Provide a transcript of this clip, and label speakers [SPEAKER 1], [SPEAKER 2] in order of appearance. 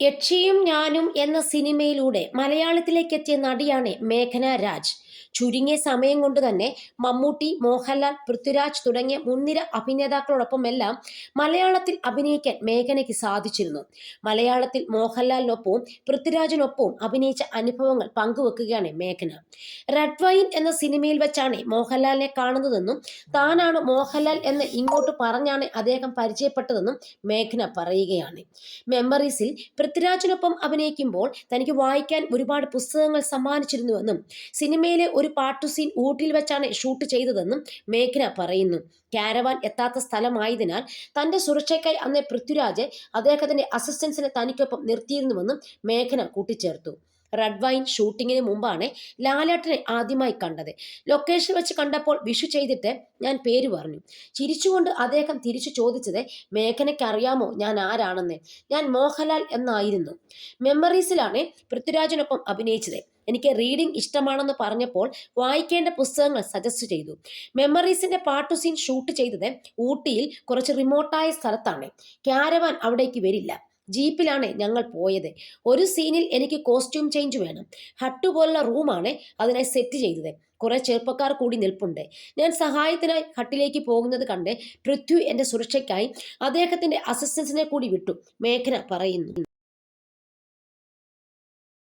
[SPEAKER 1] യക്ഷിയും ഞാനും എന്ന സിനിമയിലൂടെ മലയാളത്തിലേക്ക് എത്തിയ നടിയാണ് മേഘന രാജ്. ചുരുങ്ങിയ സമയം കൊണ്ട് തന്നെ മമ്മൂട്ടി മോഹൻലാൽ പൃഥ്വിരാജ് തുടങ്ങിയ മുൻനിര അഭിനേതാക്കളോടൊപ്പമെല്ലാം മലയാളത്തിൽ അഭിനയിക്കാൻ മേഘനയ്ക്ക് സാധിച്ചിരുന്നു. മലയാളത്തിൽ മോഹൻലാലിനൊപ്പവും പൃഥ്വിരാജിനൊപ്പവും അഭിനയിച്ച അനുഭവങ്ങൾ പങ്കുവെക്കുകയാണ് മേഘന. റെഡ് വൈൻ എന്ന സിനിമയിൽ വെച്ചാണ് മോഹൻലാലിനെ കാണുന്നതെന്നും താനാണ് മോഹൻലാൽ എന്ന് ഇങ്ങോട്ട് പറഞ്ഞാണ് അദ്ദേഹം പരിചയപ്പെട്ടതെന്നും മേഘന പറയുകയാണ്. മെമ്മറീസിൽ പൃഥ്വിരാജിനൊപ്പം അഭിനയിക്കുമ്പോൾ തനിക്ക് വായിക്കാൻ ഒരുപാട് പുസ്തകങ്ങൾ സമ്മാനിച്ചിരുന്നുവെന്നും സിനിമയിലെ ഒരു പാട്ടു സീൻ ഊട്ടിയിൽ വെച്ചാണ് ഷൂട്ട് ചെയ്തതെന്നും മേഘന പറയുന്നു. കാരവാൻ എത്താത്ത സ്ഥലമായതിനാൽ തന്റെ സുരക്ഷയ്ക്കായി അന്നേ പൃഥ്വിരാജ് അദ്ദേഹത്തിന്റെ അസിസ്റ്റൻസിനെ തനിക്കൊപ്പം നിർത്തിയിരുന്നുവെന്നും മേഘന കൂട്ടിച്ചേർത്തു. റെഡ് വൈൻ ഷൂട്ടിങ്ങിന് മുമ്പാണ് ലാലേട്ടനെ ആദ്യമായി കണ്ടത്. ലൊക്കേഷൻ വെച്ച് കണ്ടപ്പോൾ വിഷു ചെയ്തിട്ട് ഞാൻ പേര് പറഞ്ഞു. ചിരിച്ചുകൊണ്ട് അദ്ദേഹം തിരിച്ചു ചോദിച്ചത് മേഘനയ്ക്ക് അറിയാമോ ഞാൻ ആരാണെന്ന്? ഞാൻ മോഹൻലാൽ എന്നായിരുന്നു. മെമ്മറീസിലാണ് പൃഥ്വിരാജിനൊപ്പം അഭിനയിച്ചത്. എനിക്ക് റീഡിംഗ് ഇഷ്ടമാണെന്ന് പറഞ്ഞപ്പോൾ വായിക്കേണ്ട പുസ്തകങ്ങൾ സജസ്റ്റ് ചെയ്തു. മെമ്മറീസിന്റെ പാട്ടു സീൻ ഷൂട്ട് ചെയ്തത് ഊട്ടിയിൽ കുറച്ച് റിമോട്ടായ സ്ഥലത്താണ്. ക്യാരവാൻ അവിടേക്ക് വരില്ല. ജീപ്പിലാണ് ഞങ്ങൾ പോയത്. ഒരു സീനിൽ എനിക്ക് കോസ്റ്റ്യൂം ചേഞ്ച് വേണം. ഹട്ട് പോലുള്ള റൂമാണ് അതിനെ സെറ്റ് ചെയ്തത്. കുറെ ചെറുപ്പക്കാർ കൂടി നിൽപ്പുണ്ട്. ഞാൻ സഹായത്തിനായി ഹട്ടിലേക്ക് പോകുന്നത് കണ്ട് പൃഥ്വി എന്റെ സുരക്ഷയ്ക്കായി അദ്ദേഹത്തിന്റെ അസിസ്റ്റൻസിനെ കൂടി വിട്ടു. മേഘന പറയുന്നു.